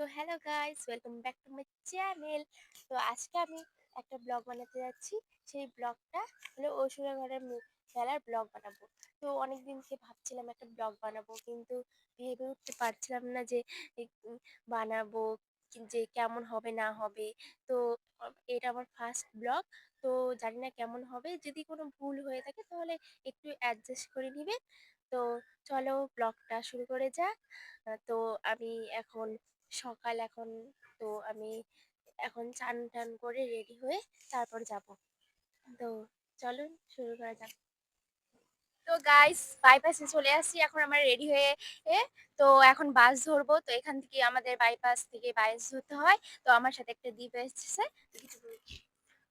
তো hello guys welcome back to my channel তো আজকে আমি একটা ব্লগ বানাতে যাচ্ছি। সেই ব্লগটা হলো ঐশ্বর্যগড়ের মেলার ব্লগ বানাবো। তো অনেক দিন থেকে ভাবছিলাম একটা ব্লগ বানাবো, কিন্তু ভেবে উঠতে পারছিলাম না যে বানাবো, যে কেমন হবে, না হবে। তো এটা আমার ফার্স্ট ব্লগ তো জানি না কেমন হবে। যদি কোনো ভুল হয়ে থাকে তাহলে একটু অ্যাডজাস্ট করে নিবে তো চলো ব্লগটা শুরু করে যাক। তো আমি এখন সকাল এখন তো আমি এখন চান টান করে রেডি হয়ে তারপর যাব। তো চলুন শুরু করা যাক। তো গাইস বাইপাসে চলে আসছি, এখন আমরা রেডি হয়ে তো এখন বাস ধরবো। তো এখান থেকে আমাদের বাইপাস থেকে বাস ধরতে হয়। তো আমার সাথে একটা দ্বীপ এসেছে।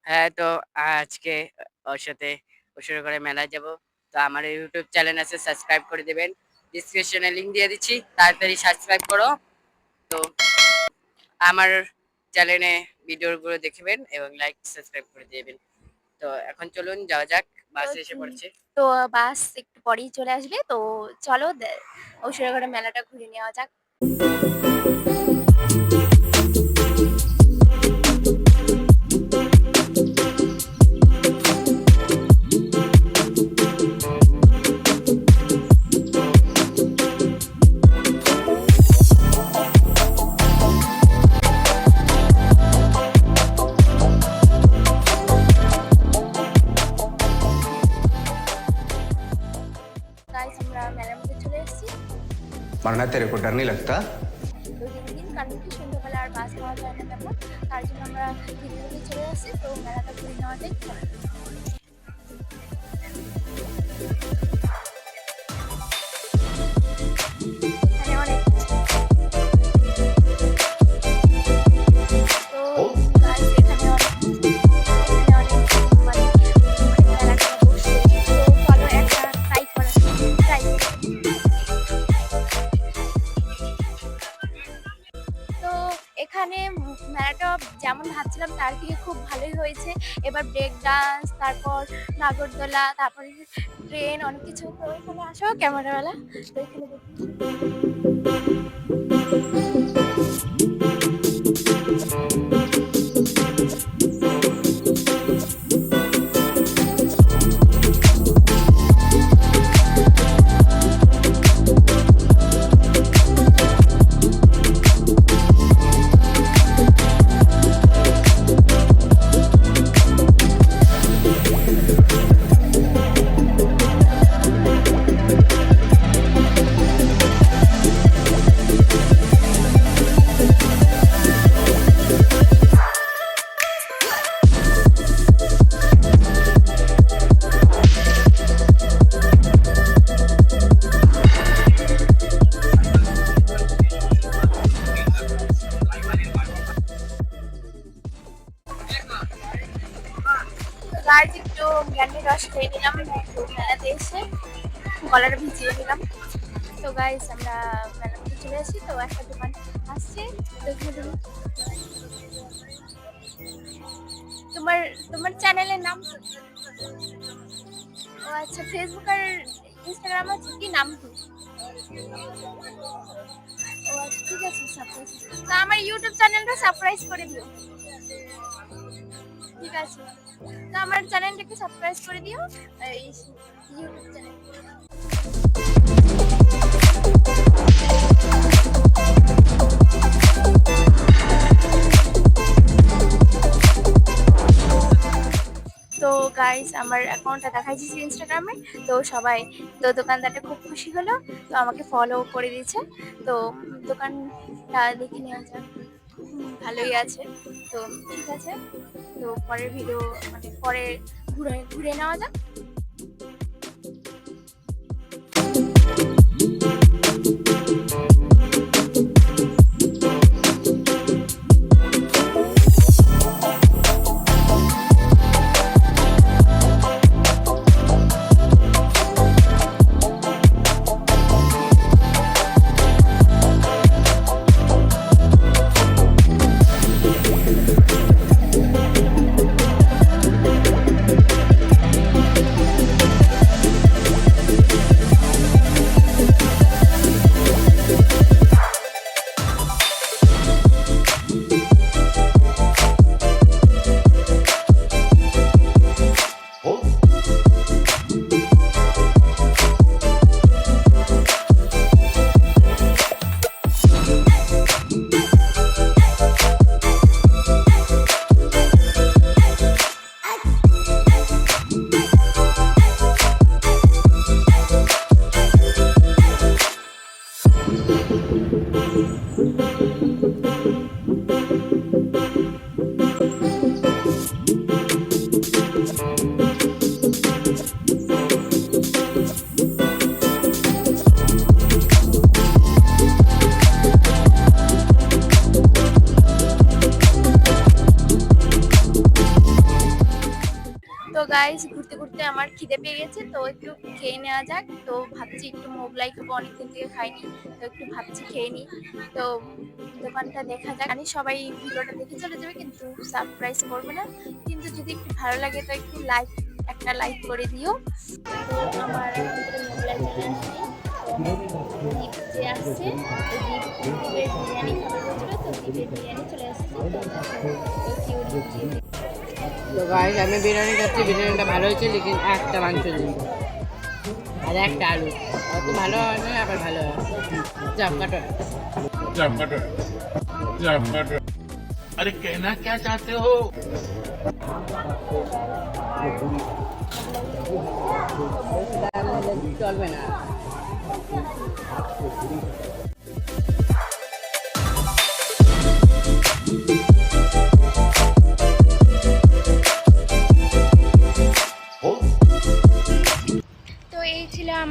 হ্যাঁ তো আজকে ওর সাথে ওর করে মেলায় যাব। তো আমার ইউটিউব চ্যানেল আছে সাবস্ক্রাইব করে দেবেন। ডিসক্রিপশনে লিংক দিয়ে দিচ্ছি। তাড়াতাড়ি সাবস্ক্রাইব করো। তো আমার চ্যানেলে ভিডিওগুলো দেখবেন এবং লাইক সাবস্ক্রাইব করে দেবেন। তো এখন চলুন যাওয়া যাক বাস এসে পড়ছে। তো বাস একটু পরেই চলে আসবে তো চলো ঐশ্বর্যগড় মেলাটা ঘুরে নেওয়া যাক। গাইস আমরা মেলার মধ্যে চলে এসেছি मरना तेरे को डर नहीं लगता দুই তিন দিন কারণ কি সন্ধ্যাবেলা আর বাস পাওয়া যায় না তেমন তার জন্য আমরা ধীরে ধীরে চলে আসছি তো মেলাটা ঘুরে নেওয়া যায় ভাবছিলাম তার থেকে খুব ভালোই হয়েছে। এবার ব্রেক ডান্স তারপর নাগরদোলা, তারপরে ট্রেন অনেক কিছু। তো এখানে আসো, ক্যামেরাওয়ালা। তো এখানে গাছ একটু জ্ঞানের রস খেয়ে নিলাম মেলাতে এসে গলাটা ভিজিয়ে নিলাম। তো গাইস আমরা মেলা মধ্যে চলে আসি। তো একটা দোকান আসছে তোমার তোমার চ্যানেলের নাম? ও আচ্ছা ফেসবুক আর ইনস্টাগ্রাম আছে কি? নাম কি? ও আচ্ছা ঠিক আছে, সারপ্রাইজ। তো আমার ইউটিউব চ্যানেলটা সারপ্রাইজ করে দিও। ঠিক আছে। তো আমার চ্যানেলটাকে সাবস্ক্রাইব করে দিও এই ইউটিউব তো গাইস আমার অ্যাকাউন্টটা দেখাইছি ইনস্টাগ্রামে তো সবাই, তো দোকানদারটা খুব খুশি হলো, তো আমাকে ফলো করে দিয়েছে। তো দোকানটা দেখে নেওয়া যাক। ভালোই আছে। তো ঠিক আছে। তো পরের ভিডিও মানে পরে ঘুরে ঘুরে নেওয়া যাক। গাইস ঘুরতে ঘুরতে আমার খিদে পেয়ে গেছে, তো একটু খেয়ে নেওয়া যাক। তো ভাবছি একটু মোগলাই খাব, অনেকদিন থেকে খাইনি, তো একটু ভাবছি খেয়ে নিই। তো দোকানটা দেখা যাক। আমি সবাই ভিডিওটা দেখে চলে যাবে, কিন্তু সারপ্রাইজ করবে না। কিন্তু যদি একটু ভালো লাগে, তো একটু লাইক একটা লাইক করে দিও। তো আমার মোগলাই চলে আসছে আসছে। তো দীপ বিরিয়ানি তো বিরিয়ানি চলে আসছে তো। তো গাইস আমি বিরিয়ানি খাচ্ছি বিরিয়ানিটা ভালো হয়েছে লেকিন একটা মাংস দিন আর একটা আলু অত ভালো হয় না আবার ভালো হয় চাপ কাটো जब मटर जब मटर अरे कहना क्या चाहते हो চলবে না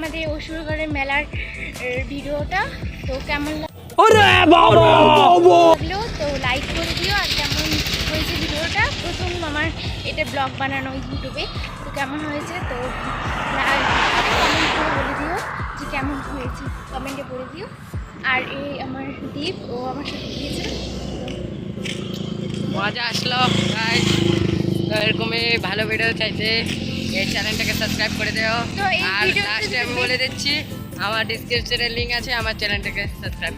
আমাদের অসুরগড়ের মেলার ভিডিওটা। তো কেমন লাগল তো লাইক করে দিও। আর কেমন হয়েছে ভিডিওটা? প্রথম আমার এটা ব্লগ বানানো ইউটিউবে তো কেমন হয়েছে? তো কমেন্ট করে বলে দিও যে কেমন হয়েছে। কমেন্টে বলে দিও। আর এই আমার দীপ ও আমার সাথে গিয়েছে। মজা আসলো। এরকমই ভালো ভিডিও চাইতে এই চ্যানেলটাকে সাবস্ক্রাইব করে দেও আর লাস্টে আমি বলে দিচ্ছি আমার ডিসক্রিপশনে লিঙ্ক আছে আমার চ্যানেলটাকে সাবস্ক্রাইব।